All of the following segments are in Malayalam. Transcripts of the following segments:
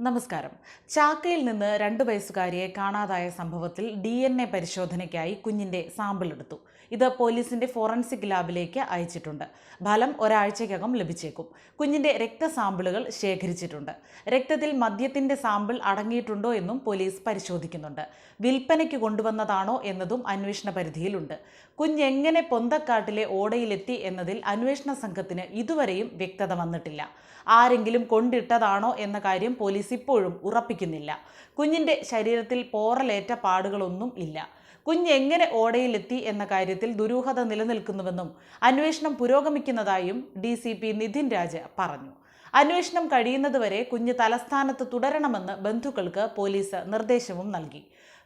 നമസ്കാരം. ചാക്കയിൽ നിന്ന് രണ്ട് വയസ്സുകാരിയെ കാണാതായ സംഭവത്തിൽ ഡി എൻ എ പരിശോധനയ്ക്കായി കുഞ്ഞിന്റെ സാമ്പിൾ എടുത്തു. ഇത് പോലീസിന്റെ ഫോറൻസിക് ലാബിലേക്ക് അയച്ചിട്ടുണ്ട്. ഫലം ഒരാഴ്ചയ്ക്കകം ലഭിച്ചേക്കും. കുഞ്ഞിന്റെ രക്തസാമ്പിളുകൾ ശേഖരിച്ചിട്ടുണ്ട്. രക്തത്തിൽ മദ്യത്തിന്റെ സാമ്പിൾ അടങ്ങിയിട്ടുണ്ടോ എന്നും പോലീസ് പരിശോധിക്കുന്നുണ്ട്. വിൽപ്പനയ്ക്ക് കൊണ്ടുവന്നതാണോ എന്നതും അന്വേഷണ പരിധിയിലുണ്ട്. കുഞ്ഞെങ്ങനെ പൊന്തക്കാട്ടിലെ ഓടയിലെത്തി എന്നതിൽ അന്വേഷണ സംഘത്തിന് ഇതുവരെയും വ്യക്തത വന്നിട്ടില്ല. ആരെങ്കിലും കൊണ്ടിട്ടതാണോ എന്ന കാര്യം പോലീസ് ഇപ്പോഴും ഉറപ്പിക്കുന്നില്ല. കുഞ്ഞിന്റെ ശരീരത്തിൽ പോറലേറ്റ പാടുകളൊന്നും ഇല്ല. കുഞ്ഞ് എങ്ങനെ ഓടയിലെത്തി എന്ന കാര്യത്തിൽ ദുരൂഹത നിലനിൽക്കുന്നുവെന്നും അന്വേഷണം പുരോഗമിക്കുന്നതായും D C P Nitin Raj പറഞ്ഞു. അന്വേഷണം കഴിയുന്നതുവരെ കുഞ്ഞ് തലസ്ഥാനത്ത് തുടരണമെന്ന് ബന്ധുക്കൾക്ക് പോലീസ് നിർദ്ദേശവും നൽകി.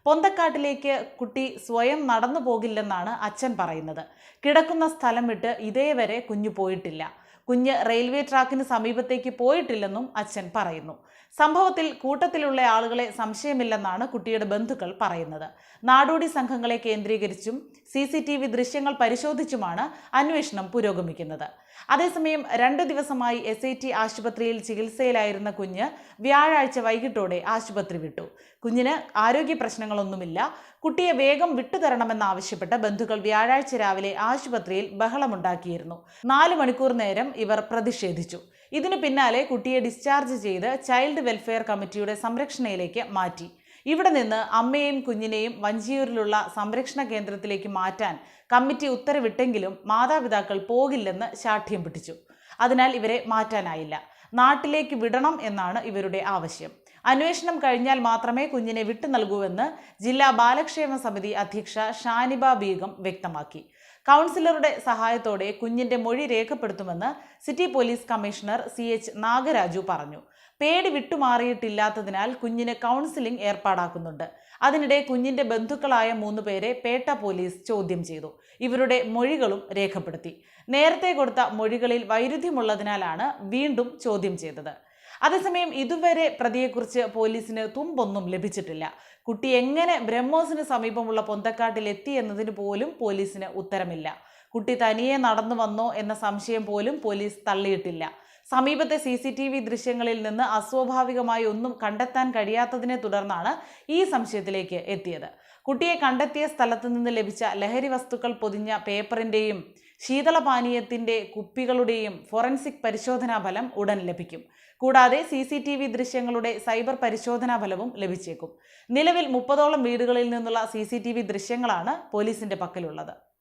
പൊന്തക്കാട്ടിലേക്ക് കുട്ടി സ്വയം നടന്നു പോകില്ലെന്നാണ് അച്ഛൻ പറയുന്നത്. കിടക്കുന്ന സ്ഥലം വിട്ട് ഇതേവരെ കുഞ്ഞു പോയിട്ടില്ല. കുഞ്ഞ് റെയിൽവേ ട്രാക്കിന് സമീപത്തേക്ക് പോയിട്ടില്ലെന്നും അച്ഛൻ പറയുന്നു. സംഭവത്തിൽ കൂട്ടത്തിലുള്ള ആളുകളെ സംശയമില്ലെന്നാണ് കുട്ടിയുടെ ബന്ധുക്കൾ പറയുന്നത്. നാടോടി സംഘങ്ങളെ കേന്ദ്രീകരിച്ചും സി സി ടി വി ദൃശ്യങ്ങൾ പരിശോധിച്ചുമാണ് അന്വേഷണം പുരോഗമിക്കുന്നത്. അതേസമയം രണ്ടു ദിവസമായി എസ് ഐ ടി ആശുപത്രിയിൽ ചികിത്സയിലായിരുന്ന കുഞ്ഞ് വ്യാഴാഴ്ച വൈകിട്ടോടെ ആശുപത്രി വിട്ടു. കുഞ്ഞിന് ആരോഗ്യ പ്രശ്നങ്ങളൊന്നുമില്ല. കുട്ടിയെ വേഗം വിട്ടുതരണമെന്നാവശ്യപ്പെട്ട് ബന്ധുക്കൾ വ്യാഴാഴ്ച രാവിലെ ആശുപത്രിയിൽ ബഹളമുണ്ടാക്കിയിരുന്നു. നാല് മണിക്കൂർ നേരം ഇവർ പ്രതിഷേധിച്ചു. ഇതിനു പിന്നാലെ കുട്ടിയെ ഡിസ്ചാർജ് ചെയ്ത് ചൈൽഡ് വെൽഫെയർ കമ്മിറ്റിയുടെ സംരക്ഷണയിലേക്ക് മാറ്റി. ഇവിടെ നിന്ന് അമ്മയെയും കുഞ്ഞിനെയും വഞ്ചിയൂരിലുള്ള സംരക്ഷണ കേന്ദ്രത്തിലേക്ക് മാറ്റാൻ കമ്മിറ്റി ഉത്തരവിട്ടെങ്കിലും മാതാപിതാക്കൾ പോകില്ലെന്ന് ശാഠ്യം പിടിച്ചു. അതിനാൽ ഇവരെ മാറ്റാനായില്ല. നാട്ടിലേക്ക് വിടണം എന്നാണ് ഇവരുടെ ആവശ്യം. അന്വേഷണം കഴിഞ്ഞാൽ മാത്രമേ കുഞ്ഞിനെ വിട്ടു നൽകൂവെന്ന് ജില്ലാ ബാലക്ഷേമ സമിതി അധ്യക്ഷ ഷാനിബ ബീഗം വ്യക്തമാക്കി. കൗൺസിലറുടെ സഹായത്തോടെ കുഞ്ഞിന്റെ മൊഴി രേഖപ്പെടുത്തുമെന്ന് city police commissioner C H Nagaraju പറഞ്ഞു. പേടി വിട്ടുമാറിയിട്ടില്ലാത്തതിനാൽ കുഞ്ഞിന് കൗൺസിലിംഗ് ഏർപ്പാടാക്കുന്നുണ്ട്. അതിനിടെ കുഞ്ഞിന്റെ ബന്ധുക്കളായ മൂന്ന് പേരെ പേട്ട പോലീസ് ചോദ്യം ചെയ്തു. ഇവരുടെ മൊഴികളും രേഖപ്പെടുത്തി. നേരത്തെ കൊടുത്ത മൊഴികളിൽ വൈരുദ്ധ്യമുള്ളതിനാലാണ് വീണ്ടും ചോദ്യം ചെയ്തത്. അതേസമയം ഇതുവരെ പ്രതിയെക്കുറിച്ച് പോലീസിന് തുമ്പൊന്നും ലഭിച്ചിട്ടില്ല. കുട്ടി എങ്ങനെ ബ്രഹ്മോസിന് സമീപമുള്ള പൊന്തക്കാട്ടിൽ എത്തി എന്നതിന് പോലും പോലീസിന് ഉത്തരമില്ല. കുട്ടി തനിയെ നടന്നു വന്നോ എന്ന സംശയം പോലും പോലീസ് തള്ളിയിട്ടില്ല. സമീപത്തെ സി സി ടി വി ദൃശ്യങ്ങളിൽ നിന്ന് അസ്വാഭാവികമായി ഒന്നും കണ്ടെത്താൻ കഴിയാത്തതിനെ തുടർന്നാണ് ഈ സംശയത്തിലേക്ക് എത്തിയത്. കുട്ടിയെ കണ്ടെത്തിയ സ്ഥലത്ത് നിന്ന് ലഭിച്ച ലഹരി വസ്തുക്കൾ പൊതിഞ്ഞ പേപ്പറിന്റെയും ശീതളപാനീയത്തിന്റെ കുപ്പികളുടെയും ഫോറൻസിക് പരിശോധനാ ഫലം ഉടൻ ലഭിക്കും. കൂടാതെ സി സി ടി വി ദൃശ്യങ്ങളുടെ സൈബർ പരിശോധനാ ഫലവും ലഭിച്ചേക്കും. നിലവിൽ മുപ്പതോളം വീടുകളിൽ നിന്നുള്ള സി സി ടി വി ദൃശ്യങ്ങളാണ് പോലീസിന്റെ പക്കലുള്ളത്.